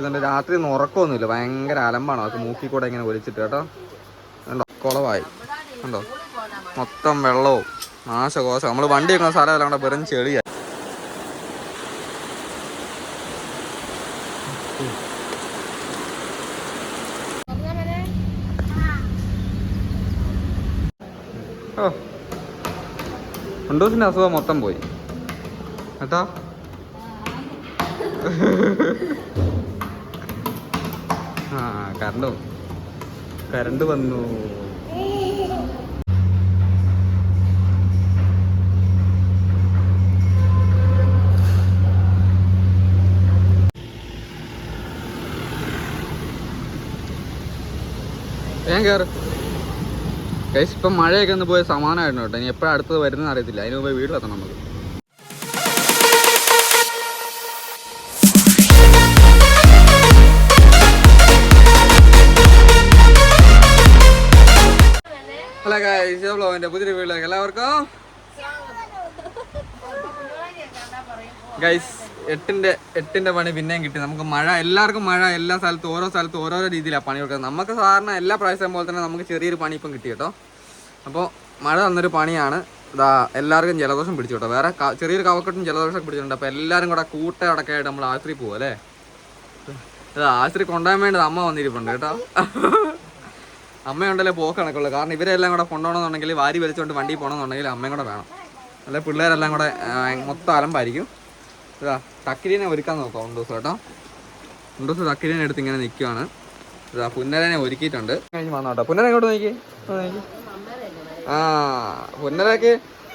ഇതുകൊണ്ട് രാത്രി ഒന്നും ഉറക്കമൊന്നുമില്ല. ഭയങ്കര അലമ്പാണ്. അതൊക്കെ മൂക്കി കൂടെ ഇങ്ങനെ ഒലിച്ചിട്ട് കേട്ടോ. കണ്ടോ? കുളവായി. കണ്ടോ? മൊത്തം വെള്ളവും. നാശകോശം. നമ്മൾ വണ്ടി വെക്കുന്ന സ്ഥലമല്ല അവിടെ വെറും ചെളിയായി ഓ. ഉണ്ടൂസിന്റെ അസുഖം മൊത്തം പോയി. കേട്ടോ? ആ കറണ്ട്. കറണ്ട് വന്നു. ഞാൻ കയറ് ഇപ്പം മഴയൊക്കെ ഒന്ന് പോയ സമാനമായിരുന്നു കേട്ടോ. ഇനി എപ്പോഴാണ് അടുത്തത് വരുന്നതെന്ന് അറിയത്തില്ല. അതിന് മുമ്പ് വീട്ടിലെത്തണം നമുക്ക്. ഹലോ പുതിയൊരു വീട്ടിലേക്ക് എല്ലാവർക്കും. ഗൈസ് എട്ടിന്റെ എട്ടിന്റെ പണി പിന്നെയും കിട്ടി. നമുക്ക് മഴ എല്ലാവർക്കും മഴ എല്ലാ സ്ഥലത്തും ഓരോ സ്ഥലത്തും ഓരോരോ രീതിയിലാണ് പണി കൊടുക്കുന്നത്. നമുക്ക് സാധാരണ എല്ലാ പ്രാവശ്യം പോലെ തന്നെ നമുക്ക് ചെറിയൊരു പണി ഇപ്പം കിട്ടി കേട്ടോ. അപ്പോൾ മഴ തന്നൊരു പണിയാണ്. ഇതാ എല്ലാവർക്കും ജലദോഷം പിടിച്ചു കേട്ടോ. വേറെ ചെറിയൊരു കവക്കെട്ടും ജലദോഷം പിടിച്ചിട്ടുണ്ട്. അപ്പോൾ എല്ലാവരും കൂടെ കൂട്ട ആയിട്ട് നമ്മൾ ആശുപത്രി പോകും അല്ലേ? ഇത് ആശുപത്രി കൊണ്ടുപോകാൻ വേണ്ടി അമ്മ വന്നിരിപ്പുണ്ട് കേട്ടോ. അമ്മയുണ്ടല്ലേ പോക്ക് കണക്കുള്ളൂ കാരണം ഇവരെല്ലാം കൂടെ കൊണ്ടുപോകണമെന്നുണ്ടെങ്കിൽ വാരി വലിച്ചുകൊണ്ട് വണ്ടി പോകണമെന്നുണ്ടെങ്കിൽ അമ്മയും കൂടെ വേണം. അല്ലെ പിള്ളേരെല്ലാം കൂടെ മൊത്തം അലമ്പായിരിക്കും. ഇതാ തക്കിരീനെ ഒരുക്കാൻ നോക്കാം ഉണ്ടൂസ് കേട്ടോ. ഉണ്ടൂസ് തക്കിരീനെ എടുത്ത് ഇങ്ങനെ നിൽക്കുവാണ് ഇതാ പുന്നരനെ ഒരുക്കിയിട്ടുണ്ട്. കഴിഞ്ഞ് വന്നോ കേട്ടോ. പുന്നര എങ്ങോട്ട് നോക്കി? ആ പുന്നരക്ക്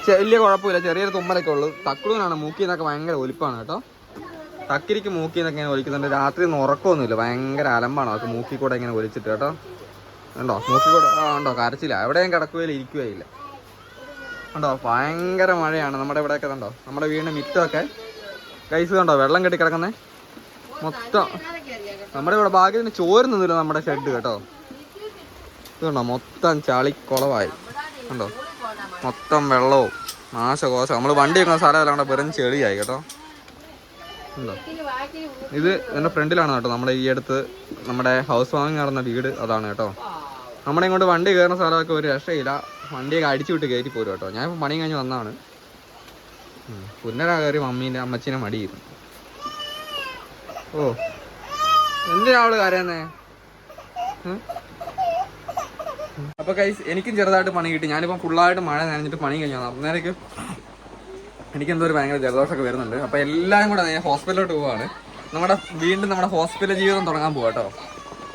വലിയ കുഴപ്പമില്ല. ചെറിയൊരു തുമ്മലൊക്കെ ഉള്ളൂ. തക്കുളിനാണ് മൂക്കിന്നൊക്കെ ഭയങ്കര ഒലിപ്പാണ് കേട്ടോ. തക്കിരിക്ക് മൂക്കിന്നൊക്കെ ഇങ്ങനെ ഒലിക്കുന്നുണ്ട്. രാത്രി ഒന്നും ഉറക്കമൊന്നുമില്ല. ഭയങ്കര അലമ്പാണ്. അവർക്ക് മൂക്കിൽ കൂടെ ഇങ്ങനെ ഒലിച്ചിട്ട് കേട്ടോ. ഉണ്ടോ മൂക്കിൽ കൂടെ ആ ഉണ്ടോ കരച്ചില്ല എവിടെയും കിടക്കുകയില്ല ഇരിക്കുകയില്ല. ഉണ്ടോ ഭയങ്കര മഴയാണ് നമ്മുടെ ഇവിടെയൊക്കെ കണ്ടോ? നമ്മുടെ വീടിന് മിറ്റമൊക്കെ കൈസ് കണ്ടോ? വെള്ളം കെട്ടി കിടക്കുന്നേ. മൊത്തം. നമ്മുടെ ഇവിടെ ഭാഗ്യത്തിന് ചോരുന്നില്ല നമ്മുടെ ഷെഡ് കേട്ടോ. ഇതുണ്ടോ മൊത്തം ചളിക്കുളവായി. ഉണ്ടോ മൊത്തം വെള്ളവും നാശകോശം നമ്മൾ വണ്ടി വെക്കുന്ന സ്ഥലമല്ല അവിടെ വെറും ചെളിയായി കേട്ടോ. ഉണ്ടോ ഇത് എന്റെ ഫ്രണ്ടിലാണ് കേട്ടോ. നമ്മുടെ ഈ അടുത്ത് നമ്മുടെ ഹൗസ് വാമിങ് നടന്ന വീട് അതാണ് കേട്ടോ. നമ്മുടെ ഇങ്ങോട്ട് വണ്ടി കയറുന്ന സ്ഥലമൊക്കെ ഒരു രക്ഷയില്ല. വണ്ടിയൊക്കെ അടിച്ചു വിട്ട് കയറ്റി പോരും കേട്ടോ. ഞാൻ ഇപ്പം പണി കഴിഞ്ഞ് വന്നതാണ് പുന്നര കയറി മമ്മീന്റെ അമ്മച്ചീനെ മടിയിരുന്നു ഓ എന്തിനാ അവൾ കരയുന്നേ? അപ്പൊ കൈസ് എനിക്കും ചെറുതായിട്ട് പണി കിട്ടി. ഞാനിപ്പം ഫുള്ളായിട്ട് മഴ നനഞ്ഞിട്ട് പണി കഴിഞ്ഞു അന്നേരക്ക് എനിക്ക് എന്തോ ഒരു ഭയങ്കര ജലദോഷമൊക്കെ വരുന്നുണ്ട്. അപ്പൊ എല്ലാവരും കൂടെ ഞാൻ ഹോസ്പിറ്റലിലോട്ട് പോവാണ്. നമ്മുടെ വീണ്ടും നമ്മുടെ ഹോസ്പിറ്റൽ ജീവിതം തുടങ്ങാൻ പോവാ കേട്ടോ.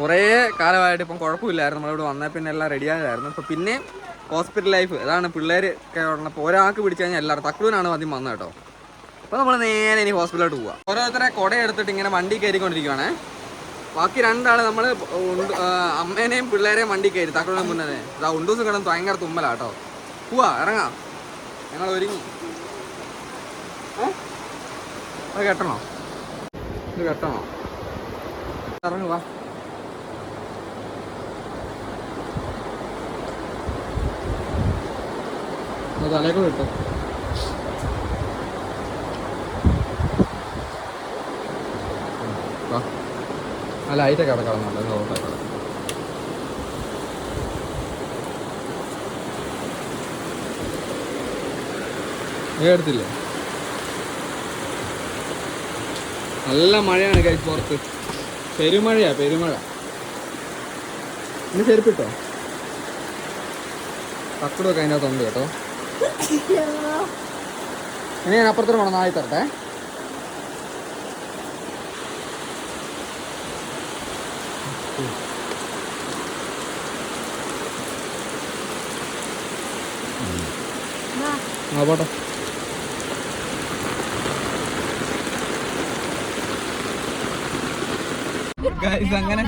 കുറേ കാലമായിട്ട് ഇപ്പം കുഴപ്പമില്ലായിരുന്നു. നമ്മളിവിടെ വന്നാൽ പിന്നെ എല്ലാം റെഡി ആയതായിരുന്നു ഇപ്പൊ പിന്നെ ഹോസ്പിറ്റൽ ലൈഫ്. അതാണ് പിള്ളേർ ഉള്ളപ്പോൾ ഒരാൾക്ക് പിടിച്ചു കഴിഞ്ഞാൽ എല്ലാവരും തക്കുവിനാണ് ആദ്യം വന്നത് കേട്ടോ. അപ്പം നമ്മൾ നേരെ ഇനി ഹോസ്പിറ്റലിലോട്ട് പോവാം. ഓരോരുത്തരെ കുട എടുത്തിട്ട് ഇങ്ങനെ വണ്ടി കയറിക്കൊണ്ടിരിക്കുവാണേ. ബാക്കി രണ്ടാൾ നമ്മൾ അമ്മേനെയും പിള്ളേരെയും വണ്ടി കയറി തക്കുവിനെ മുന്നേ. ഇതാ ഉണ്ടൂസും കിടന്ന് ഭയങ്കര തുമ്മലാണ് കേട്ടോ. പോവാ ഇറങ്ങാം. ഞങ്ങൾ ഒരുങ്ങി? അത് കെട്ടണോ? ഇത് കെട്ടണോ? ഇറങ്ങു തലേക്കൂടെ കിട്ടും ആ ലൈറ്റൊക്കെ അവിടെ കളഞ്ഞോട്ടെ ഇത് ഓഫ് നീ എടുത്തില്ലേ? നല്ല മഴയാണ് കൈ പുറത്ത്. പെരുമഴയാ പെരുമഴ. ഇന്ന് ചെരുപ്പിട്ടോ പക്കടൊക്കെ അതിന്റെ അകത്തുണ്ട് കേട്ടോ. ഇനി ഞാൻ അപ്പുറത്തൊരു പോകണം നാളെ തരട്ടെ. ആ പോട്ടെ. ഗൈസ് അങ്ങനെ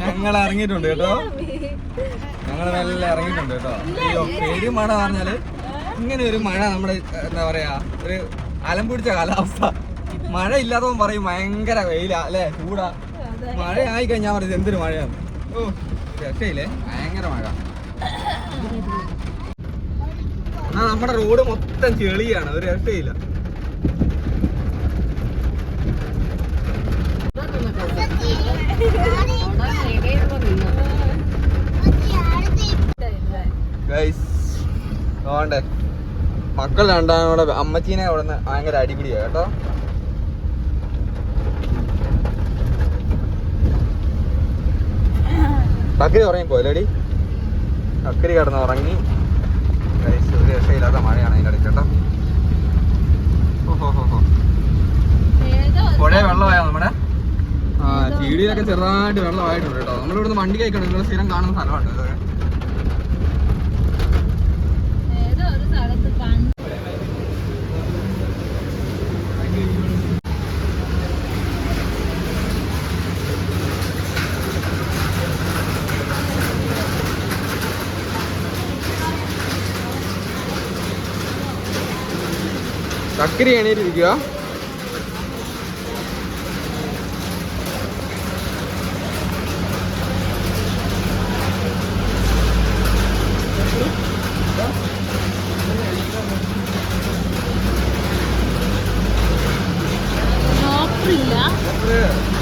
ഞങ്ങൾ ഇറങ്ങിയിട്ടുണ്ട് കേട്ടോ. ഞങ്ങൾ നല്ല ഇറങ്ങിയിട്ടുണ്ട് കേട്ടോ. അയ്യോ പേടി മഴ പറഞ്ഞാൽ ഇങ്ങനെ ഒരു മഴ നമ്മുടെ എന്താ പറയാ ഒരു അലം പിടിച്ച കാലാവസ്ഥ. മഴ ഇല്ലാത്തവൻ പറയും ഭയങ്കര വെയിലാ അല്ലേ? ചൂടാ. മഴ ആയി കഴിഞ്ഞാൽ പറയും എന്തൊരു മഴയാണ് ഓ രക്ഷയില്ലേ? ഭയങ്കര മഴ. ആ നമ്മുടെ റോഡ് മൊത്തം ചെളിയാണ് ഒരു രക്ഷയില്ല. ഗൈസ് അതുകൊണ്ട് മക്കൾ രണ്ടാം കൂടെ അമ്മച്ചീനെ അവിടെ നിന്ന് ഭയങ്കര അടിപിടിയാ കേട്ടോ? ബക്കരി ഉറങ്ങിപ്പോയല്ലേടി ബക്കരി കിടന്ന് ഉറങ്ങി. ഒരു രക്ഷയില്ലാത്ത മഴയാണ് അതിന്റെ ഇടയ്ക്ക് കേട്ടോ. പുഴ വെള്ളമായോ നമ്മുടെ? ആ ചീടിയിലൊക്കെ ചെറുതായിട്ട് വെള്ളമായിട്ടുണ്ട് കേട്ടോ. നമ്മളിവിടുന്ന് വണ്ടി കഴിക്കണം നിങ്ങൾ സ്ഥിരം കാണുന്ന സ്ഥലമാണ് ഇതൊക്കെ ഏതോ ഒരു സ്ഥലത്ത് പണ്ട് ചക്കരി എണീറ്റിരിക്കുക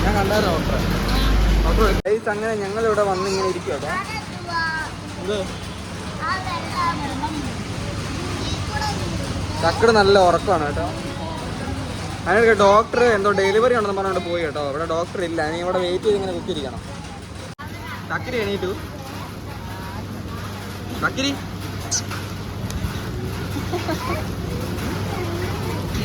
ഞാൻ കണ്ടായിരുന്നു ഡോക്ടറെ ഡോക്ടർ ഗൈസ് അങ്ങനെ ഞങ്ങളിവിടെ വന്നിങ്ങനെ വന്ന് ഇങ്ങനെ ഇരിക്കുക കേട്ടോ. ഇത് ചക്കട് നല്ല ഉറക്കമാണ് കേട്ടോ. അതിനൊക്കെ ഡോക്ടർ എന്തോ ഡെലിവറി ഉണ്ടെന്ന് പറഞ്ഞുകൊണ്ട് പോയി കേട്ടോ. ഇവിടെ ഡോക്ടർ ഇല്ല. ഇനി ഇവിടെ വെയിറ്റ് ചെയ്ത് ഇങ്ങനെ കുത്തിരിക്കണം ചക്കരി എണീറ്റു. ചക്കരി. ഈ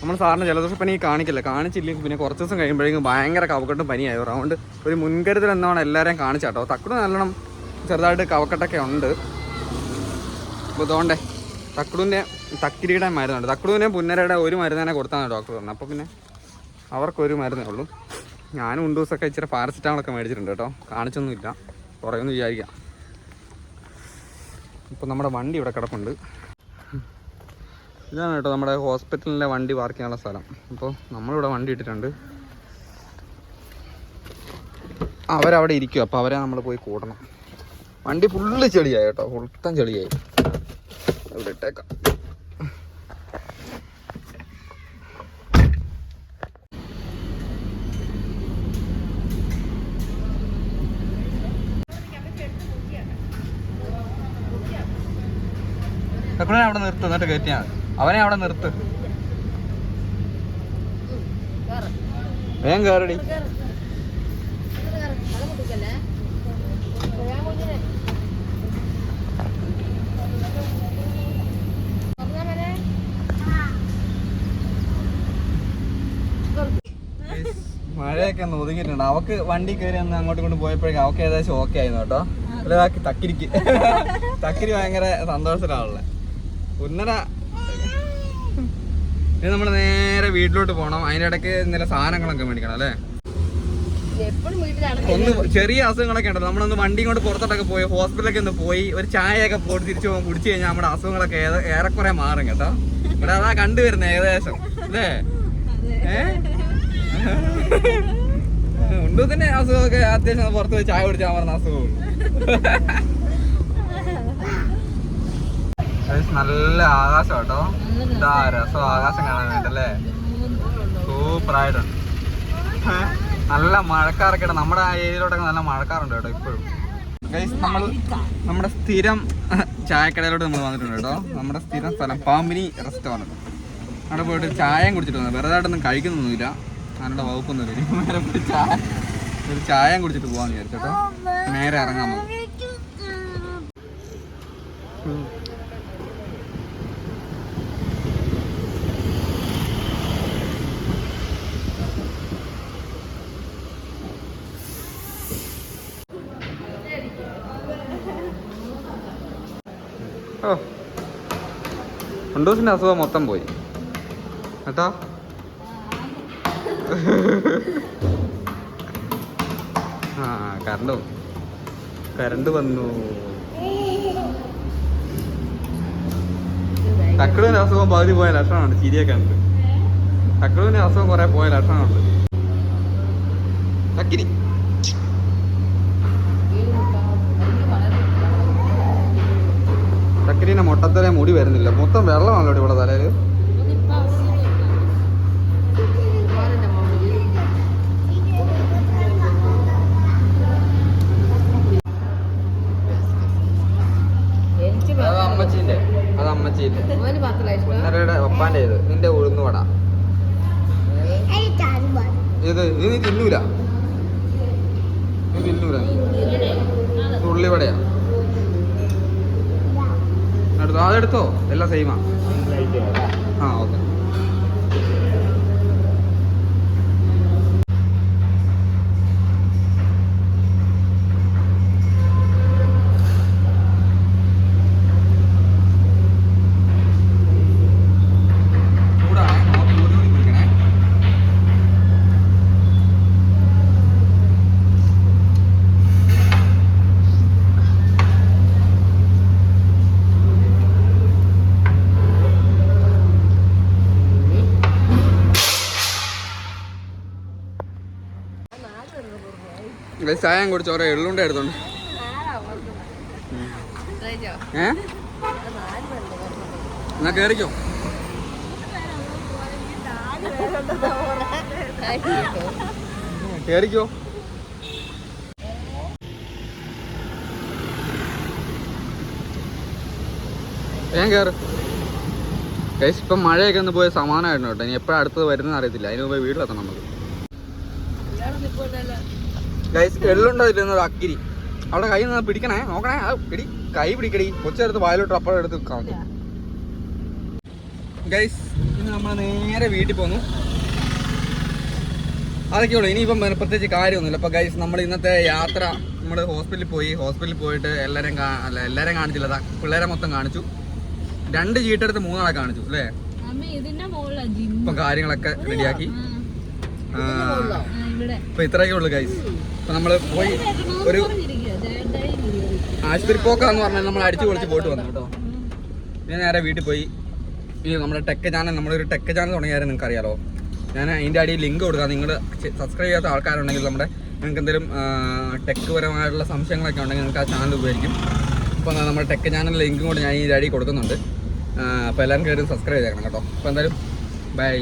നമ്മൾ സാറിന് ജലദോഷപ്പനി കാണിക്കില്ല. കാണിച്ചില്ലെങ്കിൽ പിന്നെ കുറച്ച് ദിവസം കഴിയുമ്പോഴേക്കും ഭയങ്കര കവക്കെട്ടും പനിയായി. അതുകൊണ്ട് ഒരു മുൻകരുതൽ എന്നാണ് എല്ലാവരെയും കാണിച്ചാട്ടോ തക്കുട് നല്ലോണം ചെറുതായിട്ട് കവക്കെട്ടൊക്കെ ഉണ്ട്. അപ്പോൾ ഇതുകൊണ്ടേ തക്കുടിന്റെ തക്കിരിയുടെ മരുന്നുണ്ട്. തക്കുടുവിനെ പുന്നരയുടെ ഒരു മരുന്ന് തന്നെ കൊടുത്താണ് ഡോക്ടർ പറഞ്ഞത് അപ്പോൾ പിന്നെ അവർക്കൊരു മരുന്നേ ഉള്ളൂ. ഞാനും ഉണ്ട് ദിവസമൊക്കെ ഇച്ചിരി പാരസിറ്റാമൊക്കെ മേടിച്ചിട്ടുണ്ട് കേട്ടോ. കാണിച്ചൊന്നുമില്ല. കുറയൊന്നും വിചാരിക്കാം. ഇപ്പം നമ്മുടെ വണ്ടി ഇവിടെ കിടപ്പുണ്ട്. ഇതാണ് കേട്ടോ നമ്മുടെ ഹോസ്പിറ്റലിലെ വണ്ടി പാർക്ക് ചെയ്യാനുള്ള സ്ഥലം. അപ്പോൾ നമ്മളിവിടെ വണ്ടി ഇട്ടിട്ടുണ്ട്. അവരവിടെ ഇരിക്കും അപ്പോൾ അവരെ നമ്മൾ പോയി കൂടണം വണ്ടി ഫുള്ള് ചെളിയായി കേട്ടോ. ഫുൾത്തം ചെളിയായി. ഇവിടെ ഇട്ടേക്കാം. അവിടെ കയറ്റിയാൽ മതി. അവനെ അവിടെ നിർത്ത്. വേഗം കയറടി മഴയൊക്കെ ഒന്ന് ഒതുങ്ങിയിട്ടുണ്ട്. അവക്ക് വണ്ടി കയറി അന്ന് അങ്ങോട്ടും ഇങ്ങോട്ടും പോയപ്പോഴേക്കും അവക്ക് ഏകദേശം ഓക്കെ ആയിരുന്നു കേട്ടോ. അല്ലെ തക്കിരിക്ക്. തക്കിരി ഭയങ്കര സന്തോഷത്തിലാണുള്ളത് ഉന്നര ഇനി നമ്മൾ നേരെ വീട്ടിലോട്ട് പോകണം അതിനിടയ്ക്ക് ഇടയ്ക്ക് ഇന്നലെ സാധനങ്ങളൊക്കെ മേടിക്കണം അല്ലേ? ഒന്ന് ചെറിയ അസുഖങ്ങളൊക്കെ ഉണ്ടല്ലോ. നമ്മളൊന്ന് വണ്ടി കൊണ്ട് പുറത്തോട്ടൊക്കെ പോയി ഹോസ്പിറ്റലൊക്കെ ഒന്ന് പോയി ഒരു ചായയൊക്കെ പോയി തിരിച്ചു പോകാൻ കുടിച്ചു കഴിഞ്ഞാൽ നമ്മുടെ അസുഖങ്ങളൊക്കെ ഏറെക്കുറെ മാറും കേട്ടോ. ഇവിടെ അതാ കണ്ടുവരുന്നത് ഏകദേശം അല്ലേ? ഏ? ഉണ്ട് തന്നെ അസുഖമൊക്കെ? അത്യാവശ്യം പുറത്ത് പോയി ചായ കുടിച്ചാൽ പറഞ്ഞ അസുഖവും നല്ല ആകാശം കേട്ടോ ഇതാ രസം ആകാശം കാണാൻ വേണ്ടല്ലേ ഏ? നല്ല മഴക്കാറൊക്കെ നമ്മുടെ ആ ഏരിയയിലോട്ടൊക്കെ നല്ല മഴക്കാറുണ്ട് കേട്ടോ ഇപ്പോഴും. നമ്മൾ നമ്മുടെ സ്ഥിരം ചായക്കടയിലോട്ട് നമ്മൾ വന്നിട്ടുണ്ട് കേട്ടോ. നമ്മുടെ സ്ഥിരം സ്ഥലം പാമ്പിനി റെസ്റ്റോറന്റ് അവിടെ പോയിട്ട് ചായയും കുടിച്ചിട്ട് വന്നു. വെറുതെ ആയിട്ടൊന്നും കഴിക്കുന്നൊന്നുമില്ല. അതിനുള്ള വകുപ്പൊന്നുമില്ല. നേരെ പോയി ചായ ഒരു ചായയും കുടിച്ചിട്ട് പോകാമെന്ന് വിചാരിച്ചോട്ടോ നേരെ ഇറങ്ങാൻ ഓ. ഉണ്ടൂസിന്റെ അസുഖം മൊത്തം പോയി. കേട്ടോ? ആ കറണ്ട്? കറണ്ട് വന്നു. തക്കളുവിന്റെ അസുഖം പകുതി പോയ ലക്ഷണമുണ്ട്. ചിരിയൊക്കെ ഉണ്ട്. തക്കളുവിന്റെ അസുഖം കുറെ പോയ ലക്ഷണമുണ്ട്. തക്കിരി. തക്കിരിന്റെ മൊട്ടത്തലെ മുടി വരുന്നില്ല. മൊത്തം വെള്ളമാണല്ലോ ഇവിടെ തലയിൽ എനിക്ക് അത് അമ്മച്ചീന്റെ അത് അമ്മച്ചീന്റെ മോന് മാത്രമല്ല ഇഷ്ടം പൊന്നരയുടെ ഒപ്പാന്റെ ഇത് നിന്റെ ഉഴുന്നുവട ഇത് ഇത് നീ തിന്നൂല നീ തിന്നൂല നീ ഇവിടെ ഇത് ഉള്ളിവടയാ എടുത്തോ അതെടുത്തോ എല്ലാം ഗൈസ്, ചായം കുടിച്ച ഓരോ എള്ളുണ്ട എടുത്തോണ്ട്. എന്നാ കേറിക്കോ. കേറിക്കോ. ഞാൻ കേറ്. ഗൈസ് ഇപ്പം മഴയൊക്കെ ഒന്ന് പോയ സമാനമായിരുന്നു കേട്ടോ. ഇനി എപ്പോഴാണ് അടുത്തത് വരുന്നതെന്ന് അറിയത്തില്ല. അതിന് മുമ്പ് വീട്ടിലെത്തണം നമുക്ക്. ഗൈസ് എള്ളുണ്ടോ അക്കിരി. അവിടെ കൈ നിന്ന് പിടിക്കണേ നോക്കണേ. പിടി കൈ പിടിക്കടി. കൊച്ചെടുത്ത് വായിലോട്ട് അപ്പുറം എടുത്ത് കാണും ഗൈസ് ഇന്ന് നമ്മൾ നേരെ വീട്ടിൽ പോന്നു. അതൊക്കെ ഉള്ളൂ. ഇനിയിപ്പം പ്രത്യേകിച്ച് കാര്യമൊന്നുമില്ല. അപ്പോൾ ഗൈസ് നമ്മൾ ഇന്നത്തെ യാത്ര നമ്മൾ ഹോസ്പിറ്റലിൽ പോയി. ഹോസ്പിറ്റലിൽ പോയിട്ട് എല്ലാവരും അല്ല എല്ലാവരെയും കാണിച്ചില്ല. പിള്ളേരെ മൊത്തം കാണിച്ചു. രണ്ട് ചീട്ടെടുത്ത് മൂന്നാളെ കാണിച്ചു അല്ലേ? ഇപ്പം കാര്യങ്ങളൊക്കെ റെഡിയാക്കി ഇവിടെ. അപ്പോൾ ഇത്രയൊക്കെ ഉള്ളു ഗൈസ് അപ്പൊ നമ്മൾ പോയി ഒരു. ആശുപത്രി പോക്കാന്ന് പറഞ്ഞാൽ നമ്മൾ അടിച്ചു പൊളിച്ച് പോയിട്ട് വന്നു കേട്ടോ. ഞാൻ നേരെ വീട്ടിൽ പോയി. ഈ നമ്മുടെ ടെക്ക് ചാനൽ നമ്മളൊരു ടെക്ക് ചാനൽ തുടങ്ങിയാലും നിങ്ങൾക്ക് അറിയാലോ ഞാൻ അതിന്റെ അടിയിൽ ലിങ്ക് കൊടുക്കാം. നിങ്ങൾ സബ്സ്ക്രൈബ് ചെയ്യാത്ത ആൾക്കാരുണ്ടെങ്കിൽ നമ്മുടെ നിങ്ങൾക്ക് എന്തെങ്കിലും ടെക്ക് പരമായിട്ടുള്ള സംശയങ്ങളൊക്കെ ഉണ്ടെങ്കിൽ നിങ്ങൾക്ക് ആ ചാനൽ ഉപയോഗിക്കും. അപ്പോൾ നമ്മുടെ ടെക്ക് ചാനൽ ലിങ്കും കൂടെ ഞാൻ ഈ അടി കൊടുക്കുന്നുണ്ട്. അപ്പോൾ എല്ലാവരും കയറി സബ്സ്ക്രൈബ് ചെയ്തേക്കണം കേട്ടോ. അപ്പോൾ എന്തായാലും ബൈ